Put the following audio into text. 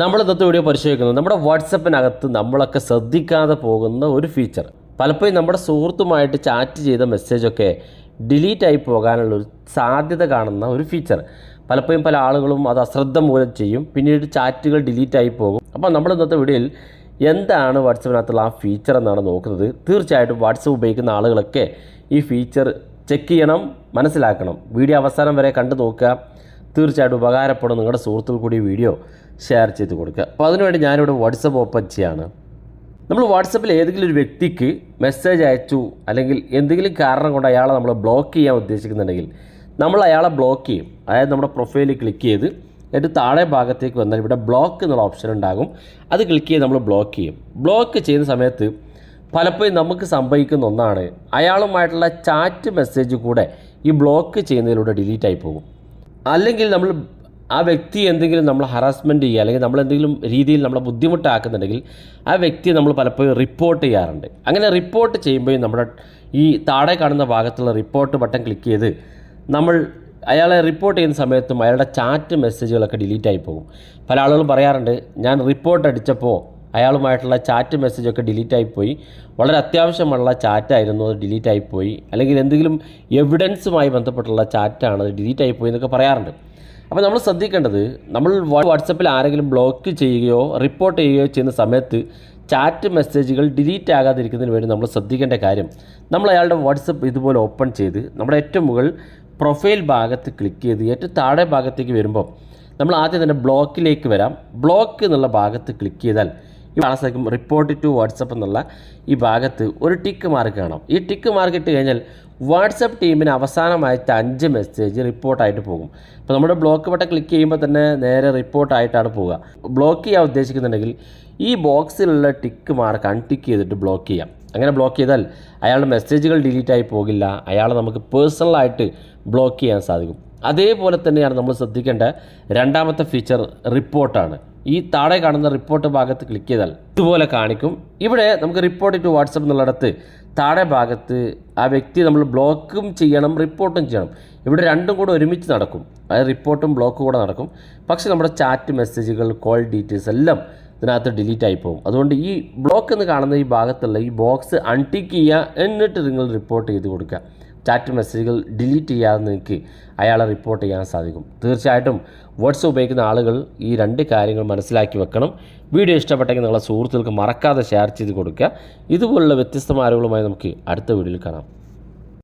നമ്മൾ ഇന്നത്തെ വീഡിയോ പരിശോധിക്കുന്നത് നമ്മുടെ വാട്സപ്പിനകത്ത് നമ്മളൊക്കെ ശ്രദ്ധിക്കാതെ പോകുന്ന ഒരു ഫീച്ചർ പലപ്പോഴും നമ്മുടെ സുഹൃത്തുമായിട്ട് ചാറ്റ് ചെയ്ത മെസ്സേജൊക്കെ ഡിലീറ്റ് ആയി പോകാനുള്ള ഒരു സാധ്യത കാണുന്ന ഒരു ഫീച്ചർ പലപ്പോഴും പല ആളുകളും അത് അശ്രദ്ധ മൂലം ചെയ്യും. പിന്നീട് ചാറ്റുകൾ ഡിലീറ്റ് ആയി പോകും. അപ്പോൾ നമ്മൾ ഇന്നത്തെ വീഡിയോയിൽ എന്താണ് വാട്സപ്പിനകത്തുള്ള ആ ഫീച്ചർ എന്നാണ് നോക്കുന്നത്. തീർച്ചയായിട്ടും വാട്സപ്പ് ഉപയോഗിക്കുന്ന ആളുകളൊക്കെ ഈ ഫീച്ചർ ചെക്ക് ചെയ്യണം മനസ്സിലാക്കണം. വീഡിയോ അവസാനം വരെ കണ്ടു നോക്കുക. തീർച്ചയായിട്ടും ഉപകാരപ്പെടും നിങ്ങളുടെ സുഹൃത്തുക്കൾ കൂടി വീഡിയോ ഷെയർ ചെയ്ത് കൊടുക്കുക. അപ്പോൾ അതിനുവേണ്ടി ഞാനിവിടെ വാട്സപ്പ് ഓപ്പൺ ചെയ്യാണ്. നമ്മൾ വാട്സപ്പിൽ ഏതെങ്കിലും ഒരു വ്യക്തിക്ക് മെസ്സേജ് അയച്ചു അല്ലെങ്കിൽ എന്തെങ്കിലും കാരണം കൊണ്ട് അയാളെ നമ്മൾ ബ്ലോക്ക് ചെയ്യാൻ ഉദ്ദേശിക്കുന്നുണ്ടെങ്കിൽ നമ്മൾ അയാളെ ബ്ലോക്ക് ചെയ്യും. അതായത് നമ്മുടെ പ്രൊഫൈലിൽ ക്ലിക്ക് ചെയ്ത് എന്നിട്ട് താഴെ ഭാഗത്തേക്ക് വന്നാൽ ഇവിടെ ബ്ലോക്ക് എന്നുള്ള ഓപ്ഷൻ ഉണ്ടാകും. അത് ക്ലിക്ക് ചെയ്ത് നമ്മൾ ബ്ലോക്ക് ചെയ്യും. ബ്ലോക്ക് ചെയ്യുന്ന സമയത്ത് പലപ്പോഴും നമുക്ക് സംഭവിക്കുന്ന ഒന്നാണ് അയാളുമായിട്ടുള്ള ചാറ്റ് മെസ്സേജ് കൂടെ ഈ ബ്ലോക്ക് ചെയ്യുന്നതിലൂടെ ഡിലീറ്റ് ആയി പോകും. അല്ലെങ്കിൽ നമ്മൾ ആ വ്യക്തി എന്തെങ്കിലും നമ്മൾ ഹറാസ്മെന്റ് ചെയ്യുക അല്ലെങ്കിൽ നമ്മൾ എന്തെങ്കിലും രീതിയിൽ നമ്മളെ ബുദ്ധിമുട്ടാക്കുന്നുണ്ടെങ്കിൽ ആ വ്യക്തിയെ നമ്മൾ പലപ്പോഴും റിപ്പോർട്ട് ചെയ്യാറുണ്ട്. അങ്ങനെ റിപ്പോർട്ട് ചെയ്യുമ്പോൾ നമ്മുടെ ഈ താഴെ കാണുന്ന ഭാഗത്തുള്ള റിപ്പോർട്ട് ബട്ടൺ ക്ലിക്ക് ചെയ്ത് നമ്മൾ അയാളെ റിപ്പോർട്ട് ചെയ്യുന്ന സമയത്തും അയാളുടെ ചാറ്റ് മെസ്സേജുകളൊക്കെ ഡിലീറ്റ് ആയി പോകും. പല ആളുകളും പറയാറുണ്ട് ഞാൻ റിപ്പോർട്ട് അടിച്ചപ്പോൾ അയാളുമായിട്ടുള്ള ചാറ്റ് മെസ്സേജൊക്കെ ഡിലീറ്റ് ആയിപ്പോയി വളരെ അത്യാവശ്യമുള്ള ചാറ്റായിരുന്നു അത് ഡിലീറ്റ് ആയിപ്പോയി അല്ലെങ്കിൽ എന്തെങ്കിലും എവിഡൻസുമായി ബന്ധപ്പെട്ടുള്ള ചാറ്റാണ് അത് ഡിലീറ്റ് ആയിപ്പോയി എന്നൊക്കെ പറയാറുണ്ട്. അപ്പോൾ നമ്മൾ ശ്രദ്ധിക്കേണ്ടത് നമ്മൾ വാട്സപ്പിൽ ആരെങ്കിലും ബ്ലോക്ക് ചെയ്യുകയോ റിപ്പോർട്ട് ചെയ്യുകയോ ചെയ്യുന്ന സമയത്ത് ചാറ്റ് മെസ്സേജുകൾ ഡിലീറ്റ് ആകാതിരിക്കുന്നതിന് വേണ്ടി നമ്മൾ ശ്രദ്ധിക്കേണ്ട കാര്യം നമ്മൾ അയാളുടെ വാട്സപ്പ് ഇതുപോലെ ഓപ്പൺ ചെയ്ത് നമ്മുടെ ഏറ്റവും മുകൾ പ്രൊഫൈൽ ഭാഗത്ത് ക്ലിക്ക് ചെയ്ത് ഏറ്റവും താഴെ ഭാഗത്തേക്ക് വരുമ്പോൾ നമ്മൾ ആദ്യം തന്നെ ബ്ലോക്കിലേക്ക് വരാം. ബ്ലോക്ക് എന്നുള്ള ഭാഗത്ത് ക്ലിക്ക് ചെയ്താൽ ഈ സാധിക്കും റിപ്പോർട്ട് ടു വാട്സപ്പ് എന്നുള്ള ഈ ഭാഗത്ത് ഒരു ടിക്ക് മാർക്ക് കാണാം. ഈ ടിക്ക് മാർക്ക് ഇട്ട് കഴിഞ്ഞാൽ വാട്സപ്പ് ടീമിന് അവസാനമായിട്ട് അഞ്ച് മെസ്സേജ് റിപ്പോർട്ടായിട്ട് പോകും. അപ്പോൾ നമ്മുടെ ബ്ലോക്ക് ബട്ടൺ ക്ലിക്ക് ചെയ്യുമ്പോൾ തന്നെ നേരെ റിപ്പോർട്ടായിട്ടാണ് പോവുക. ബ്ലോക്ക് ചെയ്യാൻ ഉദ്ദേശിക്കുന്നുണ്ടെങ്കിൽ ഈ ബോക്സിലുള്ള ടിക്ക് മാർക്ക് അൺടിക്ക് ചെയ്തിട്ട് ബ്ലോക്ക് ചെയ്യാം. അങ്ങനെ ബ്ലോക്ക് ചെയ്താൽ അയാളുടെ മെസ്സേജുകൾ ഡിലീറ്റ് ആയി പോകില്ല. അയാളെ നമുക്ക് പേഴ്സണലായിട്ട് ബ്ലോക്ക് ചെയ്യാൻ സാധിക്കും. അതേപോലെ തന്നെയാണ് നമ്മൾ ശ്രദ്ധിക്കേണ്ട രണ്ടാമത്തെ ഫീച്ചർ റിപ്പോർട്ടാണ് ഈ താഴെ കാണുന്ന റിപ്പോർട്ട് ഭാഗത്ത് ക്ലിക്ക് ചെയ്താൽ ഇതുപോലെ കാണിക്കും. ഇവിടെ നമുക്ക് റിപ്പോർട്ട് ടു വാട്സപ്പ് എന്നുള്ളിടത്ത് താഴെ ഭാഗത്ത് ആ വ്യക്തി നമ്മൾ ബ്ലോക്കും ചെയ്യണം റിപ്പോർട്ടും ചെയ്യണം. ഇവിടെ രണ്ടും കൂടെ ഒരുമിച്ച് നടക്കും. അതായത് റിപ്പോർട്ടും ബ്ലോക്കും കൂടെ നടക്കും. പക്ഷേ നമ്മുടെ ചാറ്റ് മെസ്സേജുകൾ കോൾ ഡീറ്റെയിൽസ് എല്ലാം ഇതിനകത്ത് ഡിലീറ്റ് ആയി പോകും. അതുകൊണ്ട് ഈ ബ്ലോക്ക് എന്ന് കാണുന്ന ഈ ഭാഗത്തുള്ള ഈ ബോക്സ് അൺടിക്ക് ചെയ്യുക എന്നിട്ട് നിങ്ങൾ റിപ്പോർട്ട് ചെയ്ത് കൊടുക്കുക. ചാറ്റ് മെസ്സേജുകൾ ഡിലീറ്റ് ചെയ്യാതെ നിങ്ങൾക്ക് അയാളെ റിപ്പോർട്ട് ചെയ്യാൻ സാധിക്കും. തീർച്ചയായിട്ടും വാട്സപ്പ് ഉപയോഗിക്കുന്ന ആളുകൾ ഈ രണ്ട് കാര്യങ്ങൾ മനസ്സിലാക്കി വെക്കണം. വീഡിയോ ഇഷ്ടപ്പെട്ടെങ്കിൽ നിങ്ങളെ സുഹൃത്തുക്കൾക്ക് മറക്കാതെ ഷെയർ ചെയ്ത് കൊടുക്കുക. ഇതുപോലുള്ള വ്യത്യസ്തമായ അറിവുകളുമായി നമുക്ക് അടുത്ത വീഡിയോയിൽ കാണാം.